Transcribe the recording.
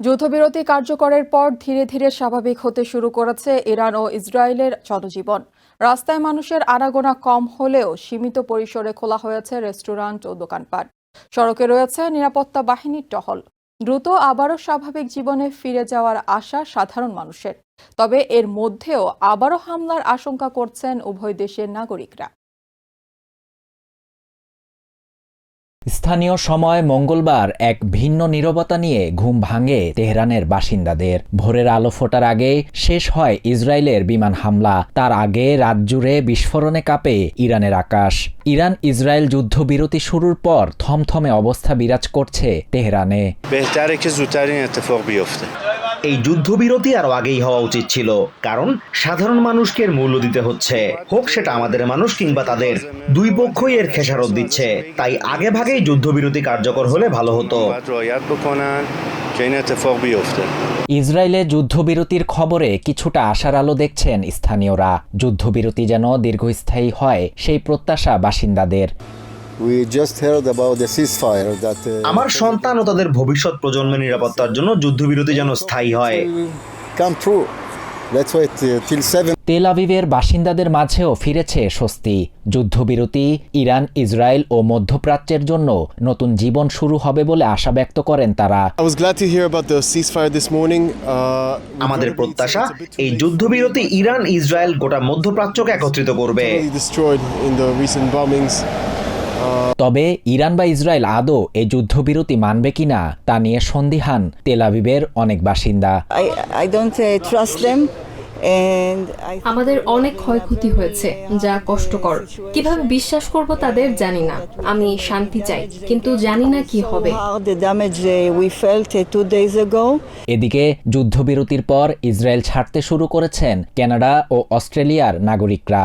যুদ্ধবিরতি কার্যকরের পর ধীরে ধীরে স্বাভাবিক হতে শুরু করেছে ইরান ও ইসরায়েলের জনজীবন। রাস্তায় মানুষের আনাগোনা কম হলেও সীমিত পরিসরে খোলা হয়েছে রেস্টুরেন্ট ও দোকানপাট। সড়কে রয়েছে নিরাপত্তা বাহিনীর টহল। দ্রুত আবারও স্বাভাবিক জীবনে ফিরে যাওয়ার আশা সাধারণ মানুষের। তবে এর মধ্যেও আবারও হামলার আশঙ্কা করছেন উভয় দেশের নাগরিকরা। স্থানীয় সময় মঙ্গলবার এক ভিন্ন নিরবতা নিয়ে ঘুম ভাঙে তেহরানের বাসিন্দাদের। ভোরের আলো ফোটার আগে শেষ হয় ইসরায়েলের বিমান হামলা। তার আগে রাত জুড়ে বিস্ফোরণে কাঁপে ইরানের আকাশ। ইরান ইসরায়েল যুদ্ধবিরতি শুরুর পর থমথমে অবস্থা বিরাজ করছে তেহরানে। এই যুদ্ধবিরতি আরও আগেই হওয়া উচিত ছিল, কারণ সাধারণ মানুষকে মূল্য দিতে হচ্ছে। হোক সেটা আমাদের মানুষ কিংবা তাদের, দুই পক্ষই এর খেসারত দিচ্ছে। তাই আগে ভাগেই যুদ্ধবিরতি কার্যকর হলে ভালো হতো। ইসরায়েলে যুদ্ধবিরতির খবরে কিছুটা আশার আলো দেখছেন স্থানীয়রা। যুদ্ধবিরতি যেন দীর্ঘস্থায়ী হয়, সেই প্রত্যাশা বাসিন্দাদের। We just heard about the ceasefire that uh, আমার সন্তান ও তাদের ভবিষ্যৎ প্রজন্মের নিরাপত্তার জন্য যুদ্ধবিরতি যেন স্থায়ী হয়। Uh. তেল আবিবের বাসিন্দাদের মাঝেও ফিরেছে স্বস্তি। যুদ্ধবিরতি ইরান ইসরায়েল ও মধ্যপ্রাচ্যের জন্য নতুন জীবন শুরু হবে বলে আশা ব্যক্ত করেন তারা। I was glad to hear about the ceasefire this morning. Uh, আমাদের প্রত্যাশা এই যুদ্ধবিরতি ইরান ইসরায়েল গোটা মধ্যপ্রাচ্যকে একত্রিত করবে। তবে ইরান বা ইসরায়েল আদৌ এই যুদ্ধবিরতি মানবে কিনা তা নিয়ে সন্দিহান তেল আবিবের অনেক বাসিন্দা। I, I don't uh, trust them and I আমাদের অনেক ক্ষয়ক্ষতি হয়েছে যা কষ্টকর। কীভাবে বিশ্বাস করব তাদের জানি না। আমি শান্তি চাই কিন্তু জানি না কি হবে। How the damage uh, we felt uh, two days ago. এদিকে যুদ্ধবিরতির পর ইসরায়েল ছাড়তে শুরু করেছেন কানাডা ও অস্ট্রেলিয়ার নাগরিকরা।